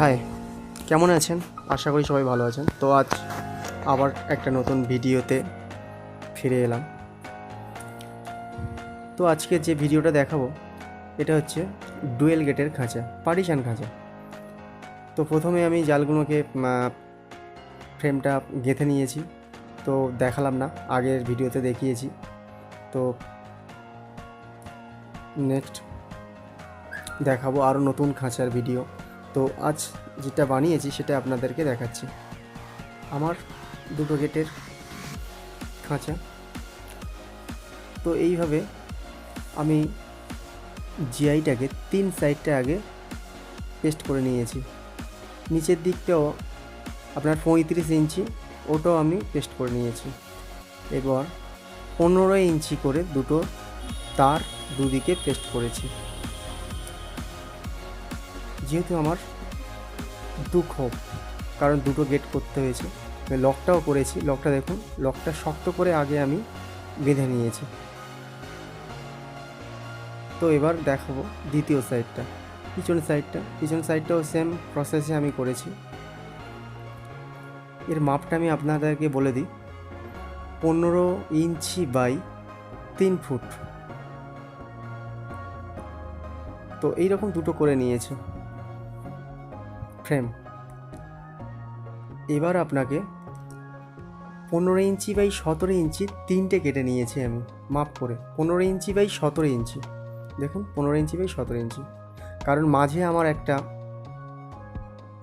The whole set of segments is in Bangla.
হাই কেমন আছেন? আশা করি সবাই ভালো আছেন। তো আজ আবার একটা নতুন ভিডিওতে ফিরে এলাম। তো আজকে যে ভিডিওটা দেখাবো, এটা হচ্ছে ডুয়েল গেটের খাঁচা, পার্টিশান খাঁচা। তো প্রথমে আমি জালগুলোকে ফ্রেমটা গেঁথে নিয়েছি। তো দেখালাম না, আগের ভিডিওতে দেখিয়েছি। তো নেক্সট দেখাবো আরও নতুন খাঁচার ভিডিও। তো আজ যেটা বানিয়েছি সেটা আপনাদেরকে দেখাচ্ছি। আমার দুটো গেটের খাঁচা। তো এইভাবে আমি জিআইটাকে তিন সাইডটা আগে পেস্ট করে নিয়েছি। নিচের দিকটাও আপনার পঁয়ত্রিশ ইঞ্চি, ওটাও আমি পেস্ট করে নিয়েছি। এবার পনেরো ইঞ্চি করে দুটো তার দুদিকে পেস্ট করেছি। যেহেতু আমার দুঃখ, কারণ দুটো গেট করতে হয়েছে। লকটাও করেছি। লকটা দেখুন লকটা শক্ত করে আগে আমি বেঁধে নিয়েছি। তো এবার দেখাবো দ্বিতীয় সাইডটা পিছন সাইডটা পিছন সাইডটাও সেম প্রসেসে আমি করেছি। এর মাপটা আমি আপনাদেরকে বলে দিই। পনেরো ইঞ্চি বাই তিন ফুট। তো এইরকম দুটো করে নিয়েছে। ফ্রেম। এবার আপনাকে পনেরো ইঞ্চি বাই সতেরো ইঞ্চি তিনটে কেটে নিয়েছি আমি, মাপ করে। পনেরো ইঞ্চি বাই সতেরো ইঞ্চি। দেখুন, পনেরো ইঞ্চি বাই সতেরো ইঞ্চি। কারণ মাঝে আমার একটা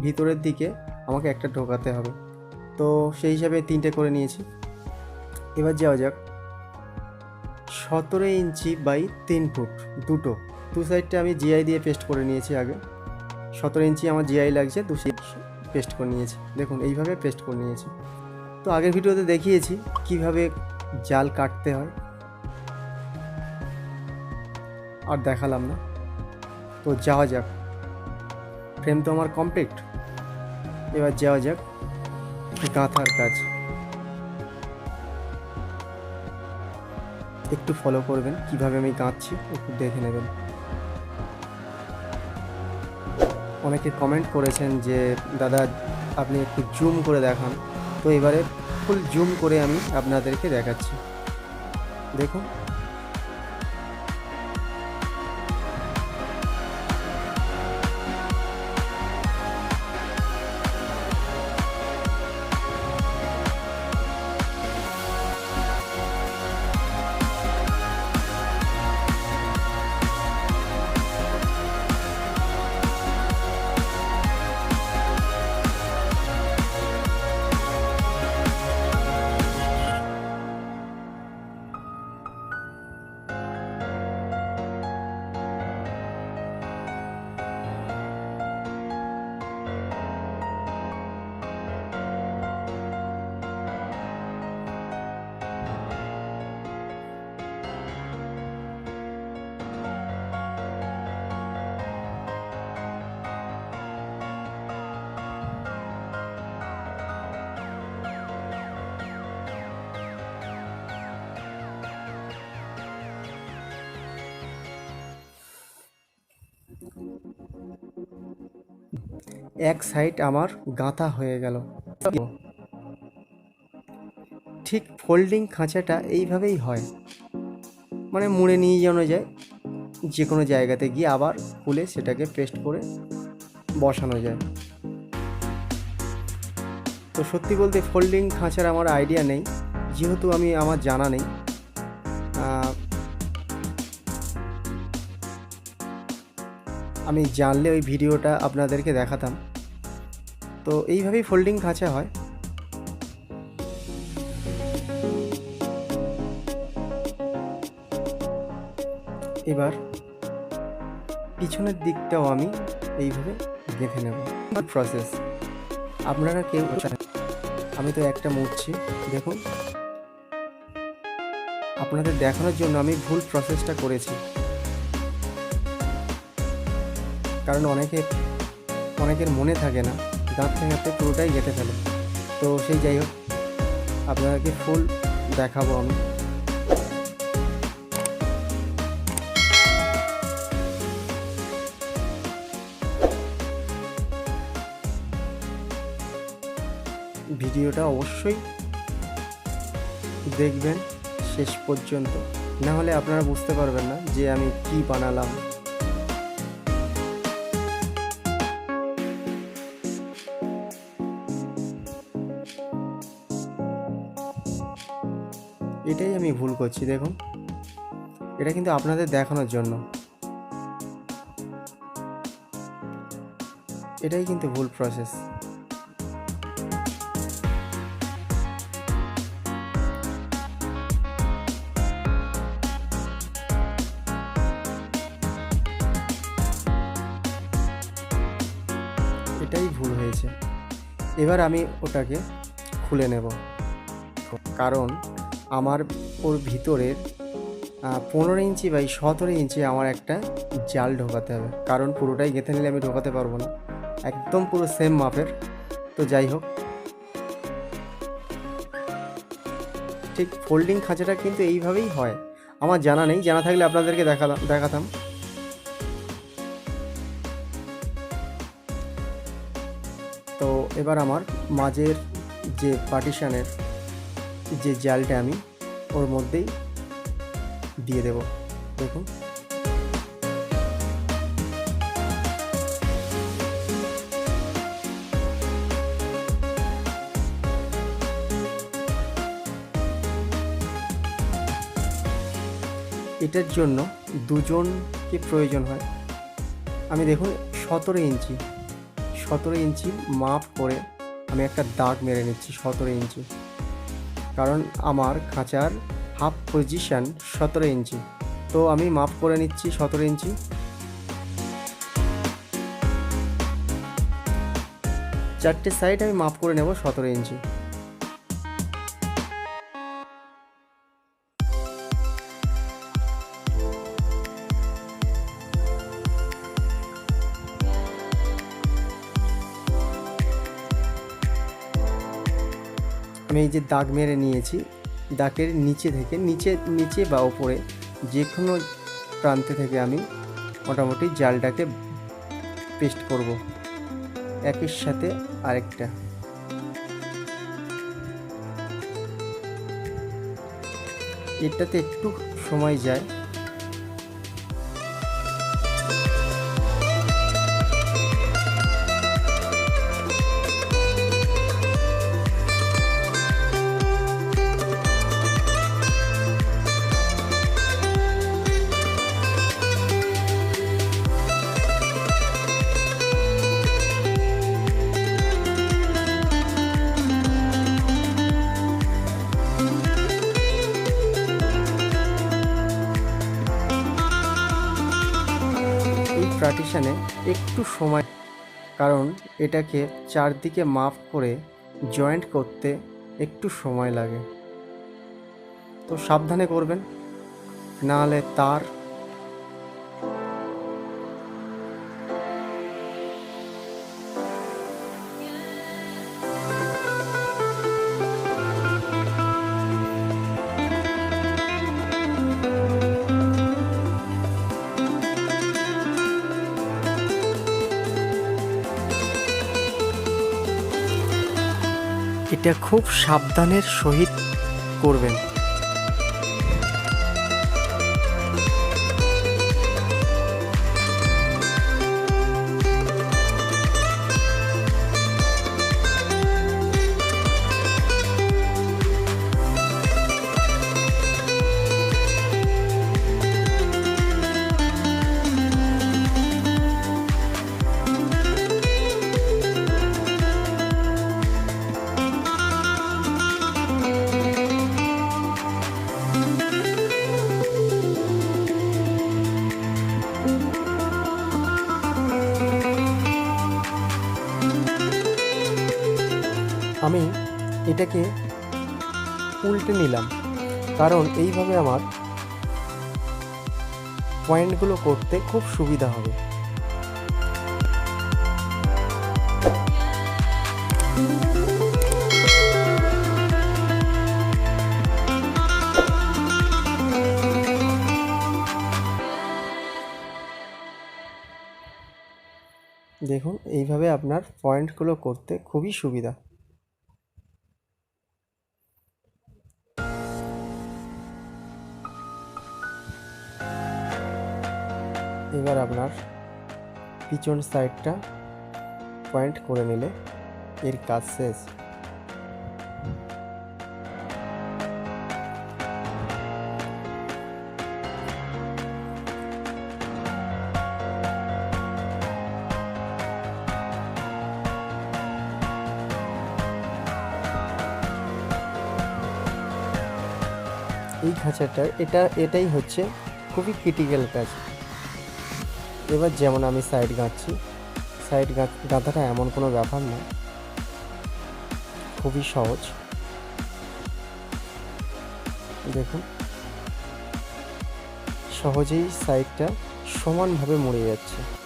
ভিতরের দিকে আমাকে একটা ঢোকাতে হবে। তো সেই হিসাবে তিনটে করে নিয়েছি। এবার যাওয়া যাক। সতেরো ইঞ্চি বাই তিন ফুট, দুটো। দু সাইডটা আমি জিআই দিয়ে পেস্ট করে নিয়েছি আগে। সতেরো ইঞ্চি আমার জিআই লাগছে দু সাইড পেস্ট করে নিয়েছি। দেখুন, এইভাবে পেস্ট করে নিয়েছি। তো আগের ভিডিওতে দেখিয়েছি কীভাবে জাল কাটতে হয়। আর দেখালাম না। তো যাওয়া যাক। ফ্রেম তো আমার কমপ্লিট এবার যাওয়া যাক গাঁথার কাজ। একটু ফলো করবেন, কীভাবে আমি গাঁথছি, একটু দেখে নেবেন। অনেকে কমেন্ট করেছেন যে, দাদা, আপনি একটু জুম করে দেখান। তো এবারে ফুল জুম করে আমি আপনাদেরকে দেখাচ্ছি। দেখুন। এক সাইড আমার গাঁথা হয়ে গেল। ঠিক ফোল্ডিং খাঁচাটা এইভাবেই হয়। মানে মুড়ে নিয়ে যাওয়া যায় যে কোনো জায়গাতে গিয়ে আবার খুলে সেটাকে পেস্ট করে বসানো যায়। তো সত্যি বলতে ফোল্ডিং খাঁচার আমার আইডিয়া নেই, যেহেতু আমি আমার জানা নেই। আমি জানলে ওই ভিডিওটা আপনাদেরকে দেখাতাম। তো এইভাবেই ফোল্ডিং খাঁচা হয়। এবার পিছনের দিকটাও আমি এইভাবে গেঁথে নেব। প্রসেস আপনারা কেউ আমি তো একটা মুড়ছি, দেখুন। আপনাদের দেখানোর জন্য আমি ভুল প্রসেসটা করেছি। কারণ অনেকে অনেকের মনে থাকে না। কাঁপতে কাঁপতে পুরোটাই গেঁথে ফেলে। তো সেই যাই হোক, আপনাদেরকে ফুল দেখাবো আমি। ভিডিওটা অবশ্যই দেখবেন শেষ পর্যন্ত। না হলে আপনারা বুঝতে পারবেন না যে আমি কি বানালাম। আমি ভুল করছি, দেখুন। এটা কিন্তু আপনাদের দেখানোর জন্য। এটাই কিন্তু ভুল প্রসেস এটাই ভুল হয়েছে। এবার আমি ওটাকে খুলে নেব। কারণ আমার ওর ভিতরের পনেরো ইঞ্চি বাই সতেরো ইঞ্চি আমার একটা জাল ঢোকাতে হবে। কারণ পুরোটাই গেঁথে নিলে আমি ঢোকাতে পারব না। একদম পুরো সেম মাপের। তো যাই হোক। ঠিক ফোল্ডিং খাঁচাটা কিন্তু এইভাবেই হয়। আমার জানা নেই, জানা থাকলে আপনাদেরকে দেখালাম, দেখাতাম। তো এবার আমার মাঝের যে পার্টিশানের যে জালটা আমি ওর মধ্যেই দিয়ে দেব। দেখুন। এটার জন্য দুজনকে প্রয়োজন হয়। আমি দেখুন, সতেরো ইঞ্চি। সতেরো ইঞ্চি মাপ করে আমি একটা দাগ মেরে নিচ্ছি, সতেরো ইঞ্চি। কারণ আমার খাঁচার হাফ পজিশান সতেরো ইঞ্চি। তো আমি মাপ করে নিচ্ছি সতেরো ইঞ্চি। চারটে সাইড আমি মাপ করে নেব সতেরো ইঞ্চি। এই যে দাগ মেরে নিয়েছি, দাগের নিচে থেকে, নিচে নিচে বা ওপরে যে কোনো প্রান্তে থেকে আমি মোটামুটি জালটাকে পেস্ট করব। একের সাথে আরেকটা। এটাতে একটু সময় যায়। একটু সময়। কারণ এটাকে চারদিকে মাপ করে জয়েন্ট করতে একটু সময় লাগে। তো সাবধানে করবেন। নাহলে তার এটা খুব সাবধানের সহিত করবেন। এটাকে উল্টে নিলাম। কারণ এইভাবে আমার পয়েন্টগুলো করতে খুব সুবিধা হবে। দেখুন, এইভাবে আপনার পয়েন্টগুলো করতে খুবই সুবিধা। এবার আপনার পিছন সাইডটা পয়েন্ট করে নিলে এর কাজ শেষ। এই খাঁচাটার এটা, এটাই হচ্ছে খুবই ক্রিটিক্যাল কাজ। এবার যেমন আমি সাইড গাঁচ্ছি সাইড গাঁথাটা এমন কোনো ব্যাপার না। খুবই সহজ। দেখুন। সহজেই সাইডটা সমানভাবে মরে যাচ্ছে।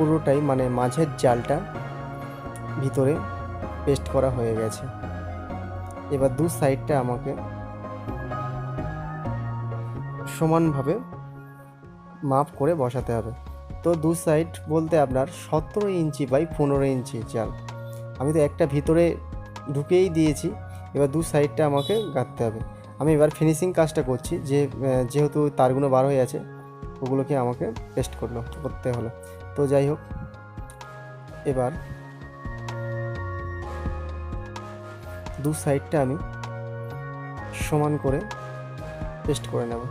পুরোটাই মানে মাঝের জালটা ভিতরে পেস্ট করা হয়ে গেছে। এবার দু সাইডটা আমাকে সমানভাবে মাপ করে বসাতে হবে। তো দু সাইড বলতে আপনার সতেরো ইঞ্চি বাই পনেরো ইঞ্চি জাল। আমি তো একটা ভিতরে ঢুকেই দিয়েছি, এবার দু সাইডটা আমাকে গাঁথতে হবে। আমি এবার ফিনিশিং কাজটা করছি, যে যেহেতু তারগুলো বার হয়ে আছে, ওগুলোকে আমাকে পেস্ট করল, করতে হলো। তো যাই হোক এবার দু সাইডটা আমি সমান করে পেস্ট করে নেব।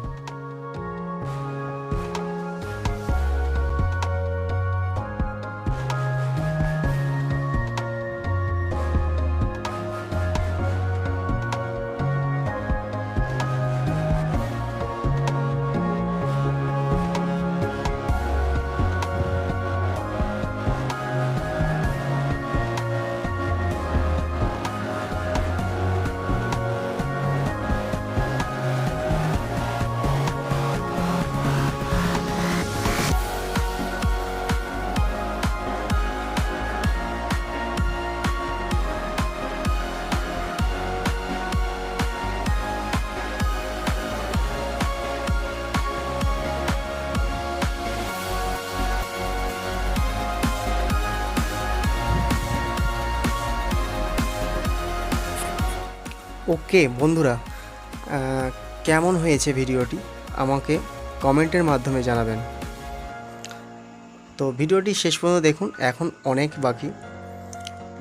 ওকে, বন্ধুরা কেমন হয়েছে ভিডিওটি? আমাকে কমেন্টের মাধ্যমে জানাবেন। তো ভিডিওটি শেষ পর্যন্ত দেখুন, এখন অনেক বাকি।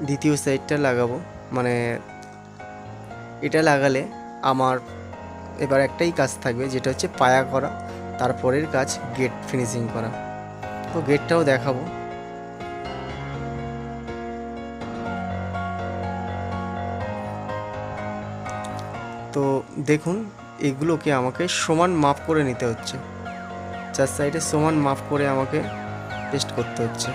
দ্বিতীয় সাইডটা লাগাবো মানে এটা লাগালে আমার এবার একটাই কাজ থাকবে, যেটা হচ্ছে পায়া করা, তারপরের কাজ গেট ফিনিশিং করা। তো গেটটাও দেখাবো। দেখুন, এগুলোকে আমাকে সমান মাপ করে নিতে হচ্ছে। চার সাইডে সমান মাপ করে আমাকে পেস্ট করতে হচ্ছে।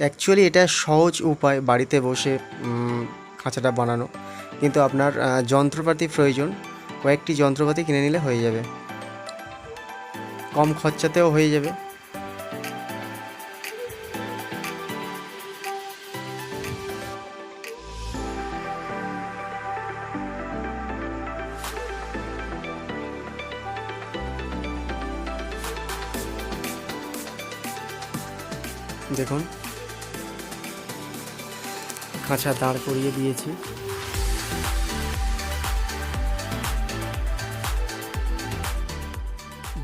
অ্যাকচুয়ালি এটা সহজ উপায় বাড়িতে বসে খাঁচাটা বানানো। কিন্তু আপনার যন্ত্রপাতি প্রয়োজন, কয়েকটি যন্ত্রপাতি কিনে নিলে হয়ে যাবে। কম খরচাতেও হয়ে যাবে। খাঁচা দাঁড় করিয়ে দিয়েছি।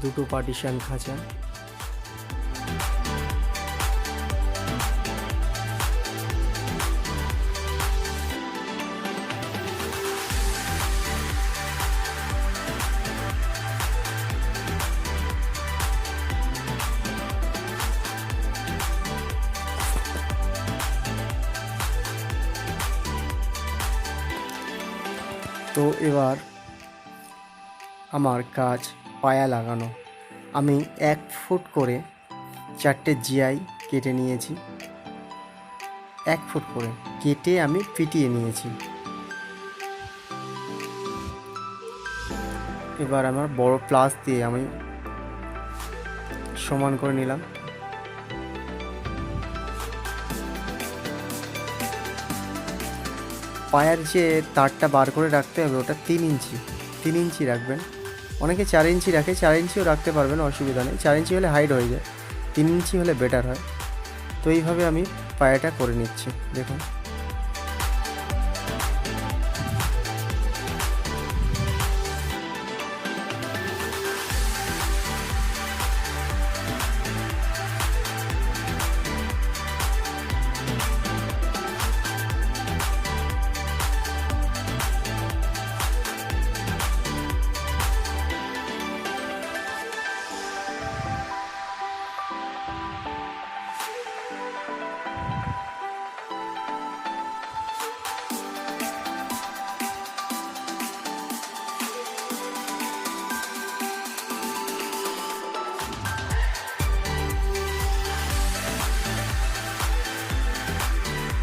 দুটো পার্টিশন খাঁচা। তো এবার আমার কাজ পায়া লাগানো। আমি এক ফুট করে চারটে জিআই কেটে নিয়েছি। এক ফুট করে কেটে আমি পিটিয়ে নিয়েছি। এবার আমার বড় প্লাস দিয়ে আমি সমান করে নিলাম। পায়ের যে তারটা বার করে রাখতে হবে, ওটা তিন ইঞ্চি তিন ইঞ্চি রাখবেন। অনেকে চার ইঞ্চি রাখে, চার ইঞ্চিও রাখতে পারবেন, অসুবিধা নেই। চার ইঞ্চি হলে হাইড হয়ে যায়, তিন ইঞ্চি হলে বেটার হয়। তো এইভাবে আমি পায়াটা করে নিচ্ছি, দেখুন।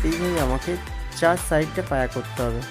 এইভাবে আমাকে চার সাইডটা পায়া করতে হবে।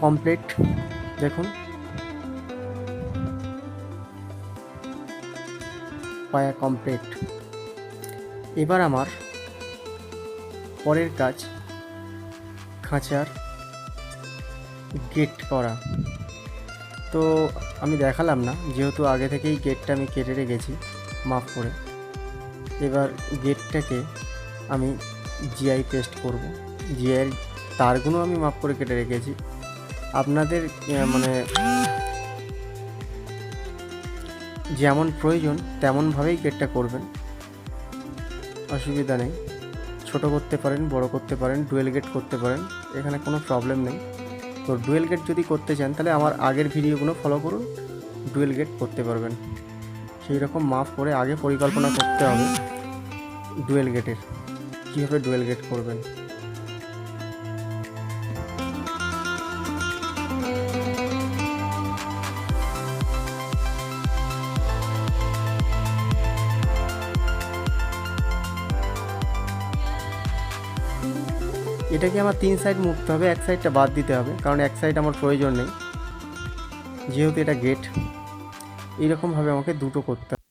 কমপ্লিট দেখুন। পায়া কমপ্লিট এবার আমার পরের কাজ, খাঁচার গেট করা। তো আমি দেখালাম না, যেহেতু আগে থেকেই গেটটা আমি কেটে রেখেছি মাপ করে। এবার গেটটাকে আমি জিআই পেস্ট করব। জিআইয়ের তারগুলো আমি মাপ করে কেটে রেখেছি। আপনাদের মানে যেমন প্রয়োজন তেমনভাবেই গেটটা করবেন। অসুবিধা নেই। ছোট করতে পারেন, বড় করতে পারেন, ডুয়েল গেট করতে পারেন, এখানে কোনো প্রবলেম নেই। তো ডুয়েল গেট যদি করতে চান, তাহলে আমার আগের ভিডিওগুলো ফলো করুন, ডুয়েল গেট করতে পারবেন। সেই রকম মাপ করে আগে পরিকল্পনা করতে হবে ডুয়েল গেটের, কীভাবে ডুয়েল গেট করবেন। এটাকে আমার তিন সাইড মুখতে হবে, এক সাইডটা বাদ দিতে হবে, কারণ এক সাইড আমার প্রয়োজন নেই। যেহেতু এটা গেট এইরকমভাবে আমাকে দুটো করতে হবে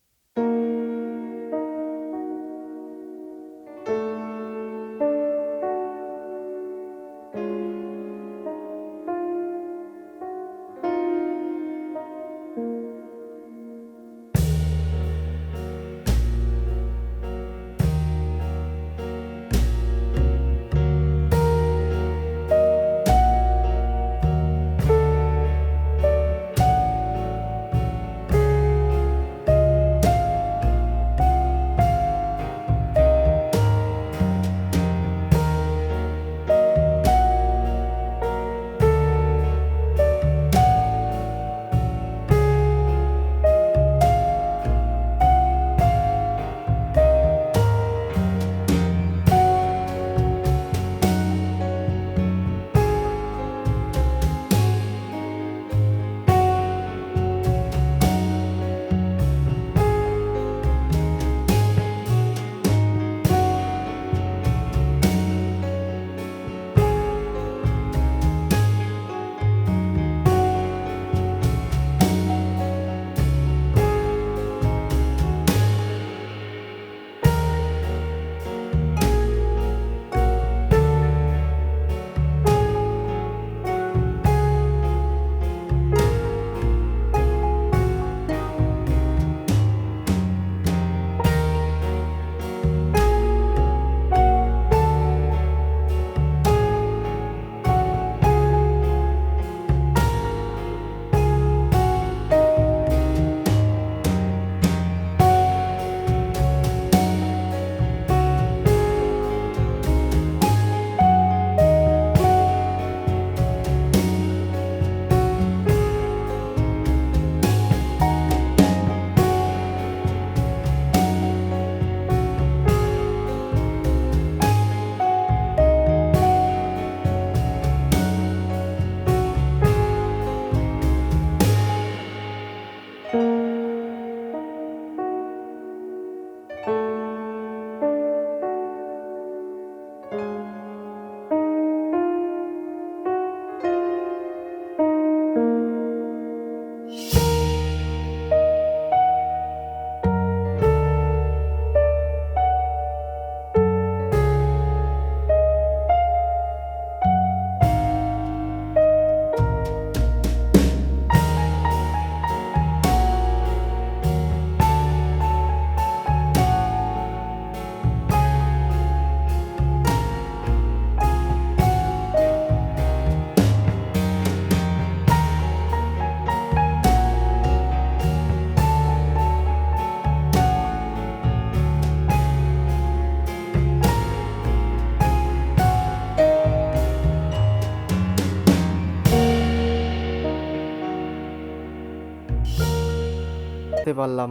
পারলাম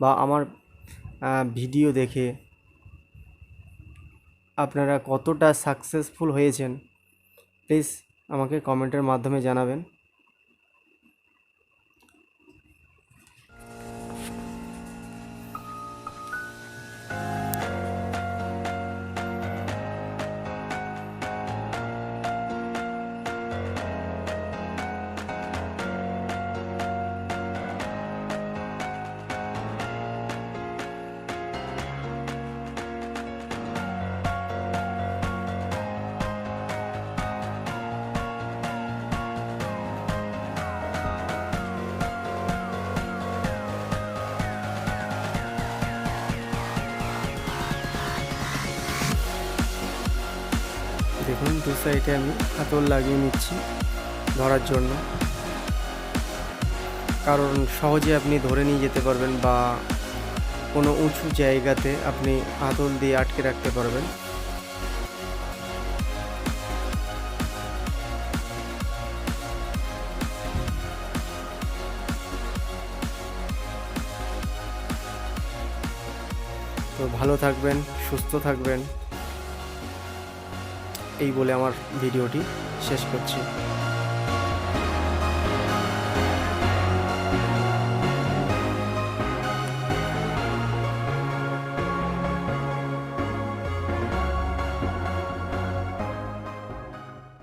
বা আমার ভিডিও দেখে আপনারা কতটা সাকসেসফুল হয়েছেন প্লিজ আমাকে কমেন্টের মাধ্যমে জানাবেন। দেখুন, দু সাইডে আমি হাতল লাগিয়ে নিচ্ছি ধরার জন্য। কারণ সহজে আপনি ধরে নিয়ে যেতে পারবেন বা কোনো উঁচু জায়গাতে আপনি হাতল দিয়ে আটকে রাখতে পারবেন। তো ভালো থাকবেন, সুস্থ থাকবেন। এই বলে আমার ভিডিওটি শেষ করছি।